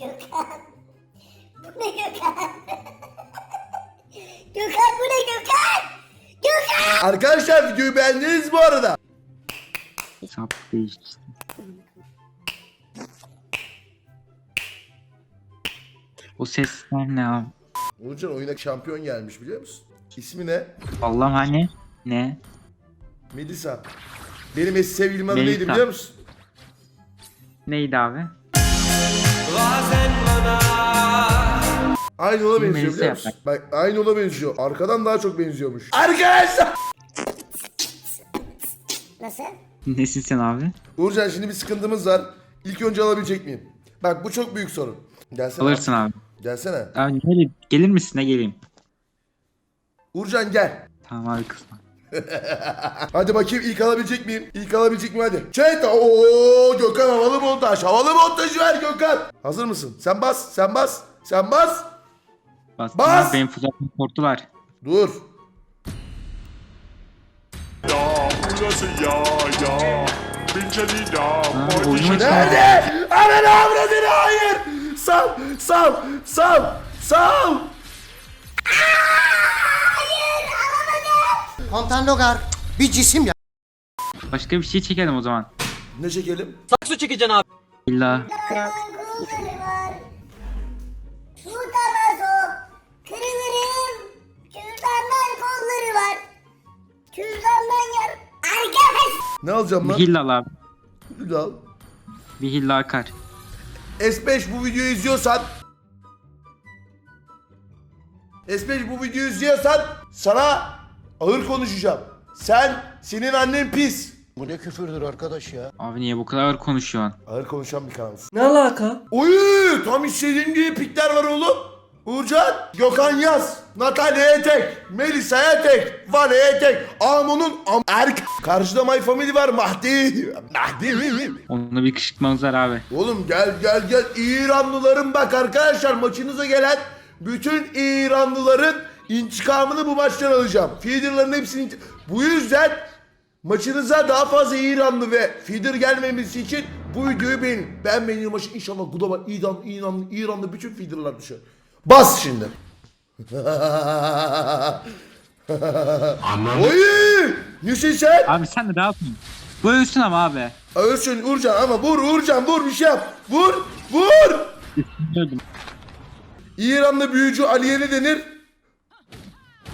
Gökhan. Bu ne Gökhan? Gökhan bu ne Gökhan? Gökhan! Arkadaşlar videoyu beğendiniz bu arada. Sap değişti. O sesler ne abi? Uğurcan oyuna şampiyon gelmiş biliyor musun? İsmi ne? Allah'ım hani ne? Melisa. Benim eski sevgilim adı Melisa. neydi biliyor musun? Neydi abi? Aynı ona benziyor biliyor musun? Bak aynı ona benziyor. Arkadan daha çok benziyormuş. Arkadaşlar! Nasıl? Nesin sen abi? Uğurcan şimdi bir sıkıntımız var. İlk önce alabilecek miyim? Bak bu çok büyük sorun. Gelsene. Alırsın abi. Gelsene. Abi gel, gelir misin de geleyim. Uğurcan gel. Tamam abi kızma. Hadi bakayım ilk alabilecek miyim? İlk alabilecek miyim hadi. Chat ooo Gökhan havalı montaj. Havalı montajı ver Gökhan. Hazır mısın? Sen bas. Sen bas. Sen bas. Bastım Bas! benim fuzatım korktu var. Dur. Ya burası ya ya. Bincelina. Ha, Mordi- oyunu. Nerede? Ananı avradını hayır. Sal. Sal. Sal. Sal. Komutan Logar bir cisim ya. Başka bir şey çekelim o zaman. Ne çekelim? İlla Kırılan kolları var. Tutamaz o. Kırılırım. Kürdandan kolları var. Kürdandan yar. Arkadaş. Ne alacağım lan? hilla al abi. Hil al. Bir hilla akar. S5 bu videoyu izliyorsan S5 bu videoyu izliyorsan sana ağır konuşacağım. Sen, senin annen pis. Bu ne küfürdür arkadaş ya. Abi niye bu kadar ağır konuşuyorsun? Ağır konuşan bir kanalsın. Ne alaka? Oy, tam istediğim gibi pikler var oğlum. Uğurcan, Gökhan Yaz, Natalya'ya tek, Melisa'ya tek, Vale'ye tek, Amon'un am erk. Karşıda My Family var Mahdi. Mahdi. Onunla bir kışkırtmamız var abi. Oğlum gel gel gel İranlıların bak arkadaşlar maçınıza gelen bütün İranlıların intikamını bu maçtan alacağım. Feeder'ların hepsini bu yüzden maçınıza daha fazla İranlı ve feeder gelmemesi için bu videoyu beğenin. Ben beğeniyorum maçı inşallah Gudaba İran, İranlı, İranlı bütün feeder'lar düşer. Bas şimdi. Oy! Nesin sen? Abi sen de ne yapıyorsun? Bu ölsün ama abi. Ölsün Uğurcan ama vur Uğurcan vur bir şey yap. Vur! Vur! İranlı büyücü Aliye ne denir?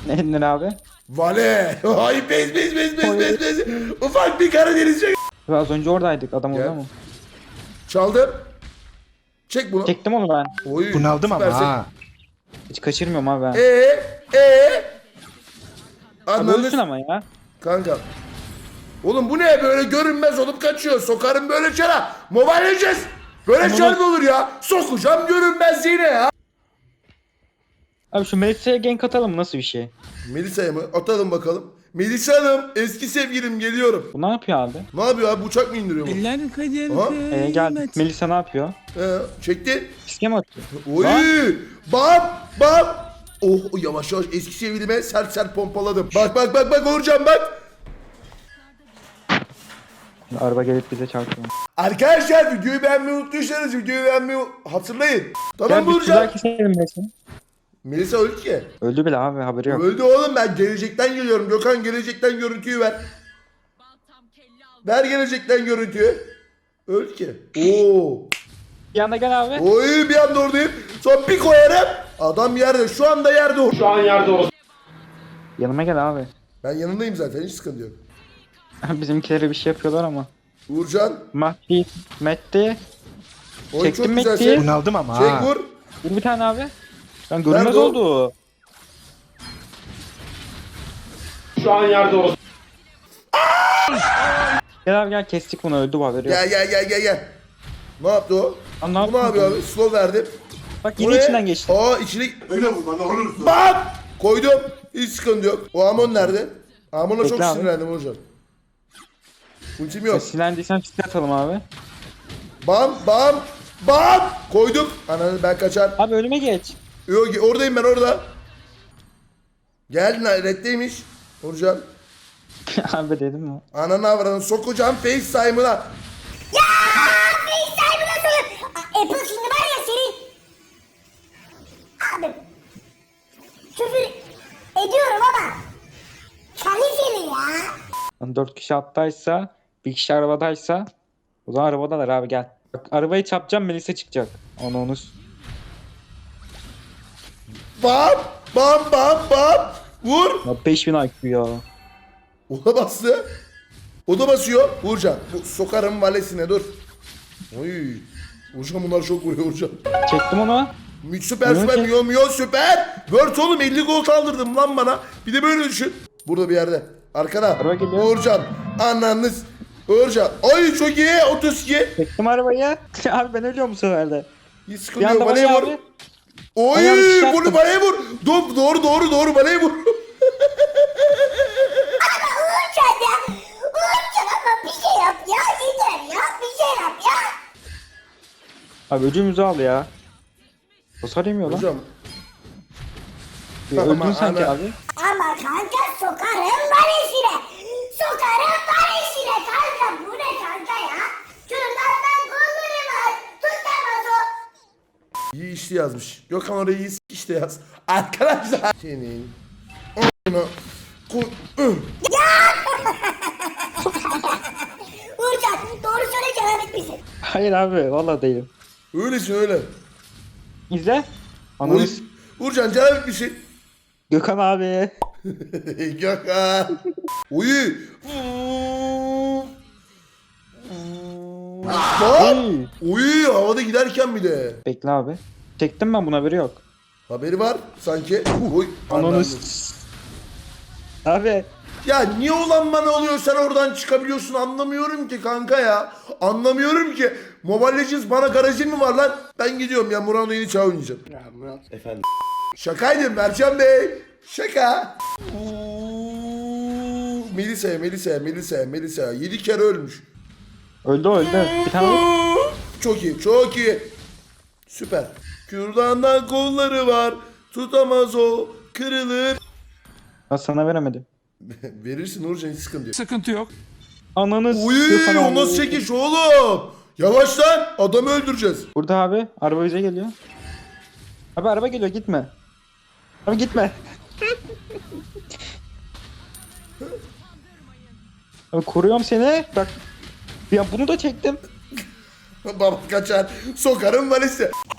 Ne denir abi? Vale. Ay bez bez bez bez bez bez. Ufak bir Karadenizce. Az önce oradaydık adam orada Gel. mı? Çaldım. Çek bunu. Çektim onu ben. Oy. Bunaldım ama süpersin. ha. Hiç kaçırmıyorum abi ben. Ee ee. Abi Anladın ölsün ama ya. kanka. Oğlum bu ne böyle görünmez olup kaçıyor. Sokarım böyle çara. Mobile Legends. Böyle Ama çar mı olur ya? Sokacağım görünmezliğine ya. Abi şu Melisa'ya gank atalım nasıl bir şey? Melisa'ya mı? Atalım bakalım. Melisa Hanım eski sevgilim geliyorum. Bu ne yapıyor abi? Ne yapıyor abi? Bıçak mı indiriyor bu? Eller Aha. Ee, gel. Melisa ne yapıyor? Ee, çekti. Fiske mi atıyor? Oy! Bam! Bam! Oh oh, yavaş yavaş eski sevgilime sert sert pompaladım. Bak bak bak bak Uğurcan bak. Araba gelip bize çarpıyor. Arkadaşlar videoyu beğenmeyi unuttuysanız videoyu beğenmeyi hatırlayın. Tamam Gel mı Uğurcan? güzel keselim. Melisa öldü ki. Öldü bile abi haberi yok. Öldü oğlum ben gelecekten geliyorum. Gökhan gelecekten görüntüyü ver. Ver gelecekten görüntüyü. Öldü ki. Oo. Bir anda gel abi. Oy bir anda oradayım. Sonra bir koyarım. Adam yerde. Şu anda yerde o. Şu an Yanıma gel abi. Ben yanındayım zaten hiç sıkıntı yok. Bizimkilere bir şey yapıyorlar ama. Uğurcan. Mahdi, Metti. Oy Çektim çok Mekke'yi. güzelsin. Bunaldım ama Çek ha. vur. Vur bir tane abi. Ben görünmez Nerede o? oldu. Şu an yerde Gel abi gel kestik bunu öldü bu haberi yok. Gel gel gel gel gel. Ne yaptı o? Lan ne Bu ne yaptın? yapıyor abi? Slow verdim. Bak yine Oraya- içinden geçti. Aa içine... Öyle vurma ne olursun. Bam! Koydum. Hiç sıkıntı yok. O Amon nerede? Amon'a çok Bekle abi. sinirlendim hocam. Ultim yok. Silendiysen fiske atalım abi. Bam bam bam! Koydum. Ananı ben kaçar. Abi önüme geç. Yok oradayım ben orada. Geldin reddeymiş. Hocam. Abi dedim mi? Ananı avradın sokacağım FaceTime'ına. Ya FaceTime'ına sokuyor. Apple şimdi var ya seni. Abi. Küfür ediyorum ama. Kaliteli ya. Yani dört kişi attaysa, bir kişi arabadaysa o zaman arabadalar abi gel. Bak arabayı çarpacağım Melisa çıkacak. Onu unut. Bam bam bam bam. Vur. Ya 5000 IQ ya. O da bastı. O da basıyor. Uğurcan. Bu sokarım valesine dur. Oy. Uğurcan bunlar çok vuruyor Uğurcan. Çektim onu. Süper Evet. süper miyo miyo süper. Word oğlum 50 gol kaldırdım lan bana. Bir de böyle düşün. Burada bir yerde. Arkada. Uğurcan. Ananız. Uğurcan. Ay çok iyi. 32. Çektim arabayı. abi ben ölüyorum bu sefer de. İyi Bir sıkıntı yok. Valeye vur. abi. Oy Ayağını bunu valeye vur. Doğru doğru doğru doğru valeye vur. Uğurcan ya. Uğurcan ama bir şey yap ya. Yeter ya. Bir şey yap ya. Abi öcümüzü al ya. Hasar yemiyor lan. Hocam. Ama Öldün sanki ana- abi. Ama kanka sokarım valesine. Sokarım valesine kanka. Bu ne kanka ya? Kürdandan kolları var. Tutamaz o. İşte yazmış. Gökhan orayı iyi işte yaz. Arkadaşlar. Senin. Onu. Uğurcan doğru söyle cevap etmişsin. Hayır abi vallahi değilim. Öylesin öyle. İzle. Uy. Ananız. Uğurcan canım etmişsin. Gökhan abi. Gökhan. Uyu. Lan. Oy. Uyu havada giderken bile. Bekle abi. Çektim ben buna haberi yok. Haberi var sanki. Uy. Ananız. Abi. Ya niye olan bana oluyor sen oradan çıkabiliyorsun anlamıyorum ki kanka ya. Anlamıyorum ki. Mobile Legends bana garajın mı var lan? Ben gidiyorum ya Murano yeni çağ oynayacağım. Ya Murat. Efendim. Şakaydı Mercan Bey. Şaka. Uuu, Melisa, Melisa, Melisa, Melisa. 7 kere ölmüş. Öldü öldü. Bir tane. Çok iyi, çok iyi. Süper. Kürdandan kolları var. Tutamaz o. Kırılır. Ben sana veremedim. Verirsin Uğurcan hiç sıkıntı yok. Sıkıntı yok. Ananız. Uy, Gökhan o nasıl çekiş oğlum? Yavaş lan. Adamı öldüreceğiz. Burada abi. Araba bize geliyor. Abi araba geliyor gitme. Abi gitme. abi koruyorum seni. Bak. Ya bunu da çektim. Baba kaçar. Sokarım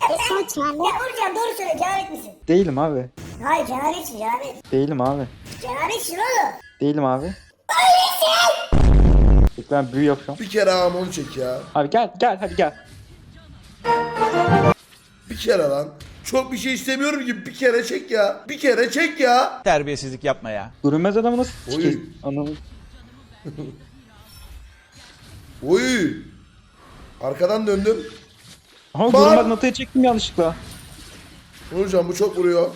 valisi. Ya Uğurcan doğru söyle cevap etmişsin. Değilim abi. Hayır cevap etsin cevap et. Değilim abi. Cevap etsin oğlum. Değilim abi. Bekle ben büyü yapıyorum. Bir kere ağam onu çek ya. Abi gel gel hadi gel. Bir kere lan. Çok bir şey istemiyorum ki bir kere çek ya. Bir kere çek ya. Terbiyesizlik yapma ya. Görünmez adamı nasıl Oy. çekeyim? Ananı. Oy. Arkadan döndüm. Aha Bak. natayı çektim yanlışlıkla. Uğurcan bu çok vuruyor.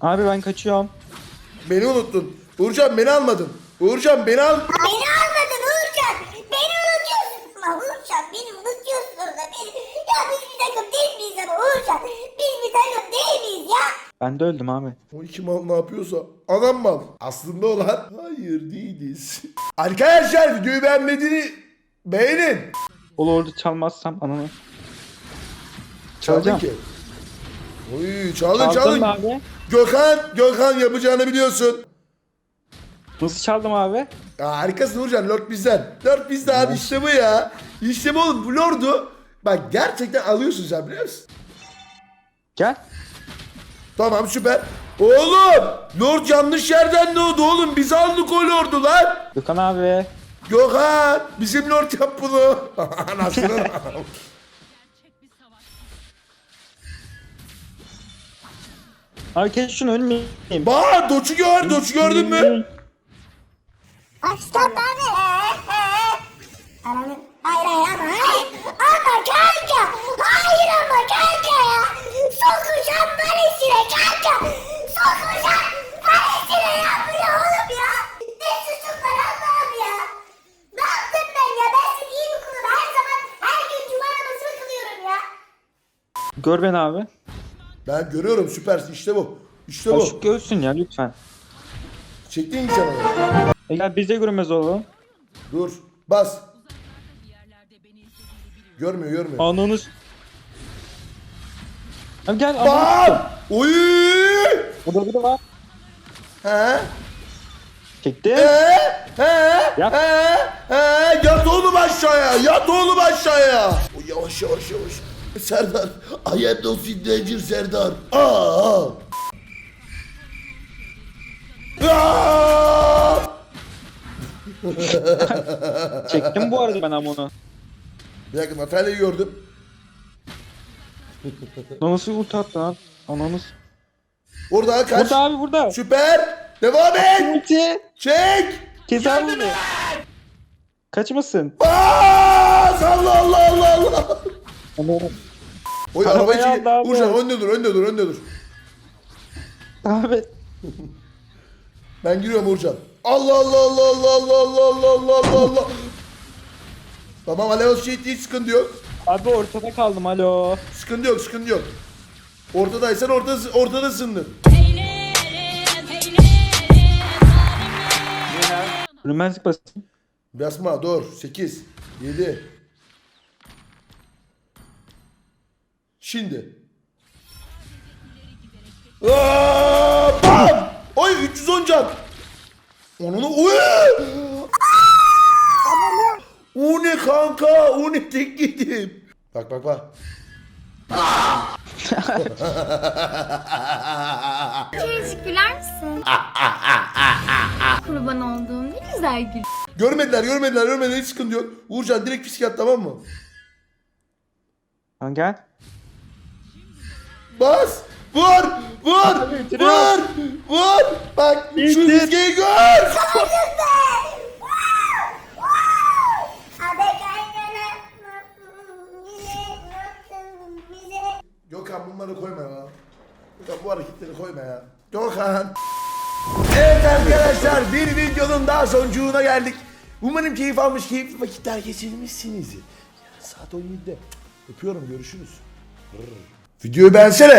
Abi ben kaçıyorum. Beni unuttun. Uğurcan beni almadın. Uğurcan beni al. Beni almadın Uğurcan. Beni unutuyorsun. Ama Uğurcan beni unutuyorsun orada. Beni... Ya biz bir takım değil miyiz ama Uğurcan? Biz bir takım değil miyiz ya? Ben de öldüm abi. O iki mal ne yapıyorsa. Adam mal. Aslında olan hayır değiliz. Arkadaşlar videoyu beğenmediğini beğenin. Olur çalmazsam ananı. Çaldın Çalacağım. ki. Oy çaldın Çaldım çaldın. abi. Gökhan, Gökhan yapacağını biliyorsun. Nasıl çaldım abi? Ya harikasın Uğurcan. Lord bizden. Lord bizde abi işte bu ya. İşte bu oğlum. Bu Lord'u bak gerçekten alıyorsun sen biliyor musun? Gel. Tamam süper. Oğlum Lord yanlış yerden doğdu oğlum. Biz aldık o Lord'u lan. Gökhan abi. Gökhan bizim Lord yap bunu. Anasını. Şunu ölmeyeyim. Bak Doç'u gör. Doç'u gördün mü? Aslan abi. Ananı. Hayır hayır ama hayır. Ama kanka. Hayır ama kanka ya. Sokacağım Paris'ine kanka. Sokacağım Paris'ine ya. Bu ne oğlum ya? Ne suçum var Allah'ım ya. Ne yaptım ben ya? Ben sizin iyi bir kulum. Her zaman her gün cuma namazını kılıyorum ya. Gör beni abi. Ben görüyorum süpersin işte bu. İşte bu. şu göğsün ya lütfen. Çektin mi onu? E gel biz de görünmez oğlum. Dur. Bas. Görmüyor görmüyor. Ananız. Abi gel ananı. Bam! Oy! Burada biri var. He? Çektim. He? He? Yat. He? He? Yat oğlum aşağıya. Yat oğlum aşağıya. Yavaş yavaş yavaş. Serdar. I am no signature Serdar. Aa. Aa! Çektim bu arada ben ama onu. Bir dakika Natalya'yı gördüm. Nasıl ulti attı lan? Ananız. Orada kaç. Burada abi burada. Süper. Devam et. Ulti. Çek. Kes abi bunu. Kaçmasın. Aa! Salla Allah Allah Allah. Oy Arabayı arabayı çek. aldı abi. Uğurcan önde dur önde dur önde dur. Abi. Ben giriyorum Uğurcan. Allah Allah Allah Allah Allah Allah Allah Allah Allah Allah. Tamam alev şey değil sıkıntı yok. Abi ortada kaldım alo. Sıkıntı yok sıkıntı yok. Ortadaysan orta, ortadasındır. Rümensik basın. Basma dur. 8, 7. Şimdi. Aa, bam! Oy 310 can. Onu oy! O ne kanka? O ne tek gidip? Bak bak bak. Birazcık güler misin? Kurban olduğum ne güzel gül. Görmediler, görmediler, görmediler. Hiç sıkıntı yok. Uğurcan direkt psikiyat tamam mı? Lan gel. Bas! Vur! Vur! Vur! Vur! Bak şu Bitir. fiskeyi gör! Gökhan bunları koyma ya. Gökhan bu hareketleri koyma ya. Gökhan. Evet arkadaşlar bir videonun daha soncuğuna geldik. Umarım keyif almış, keyifli vakitler geçirmişsinizdir. Yarın saat 17'de. Öpüyorum görüşürüz. Videoyu beğensene.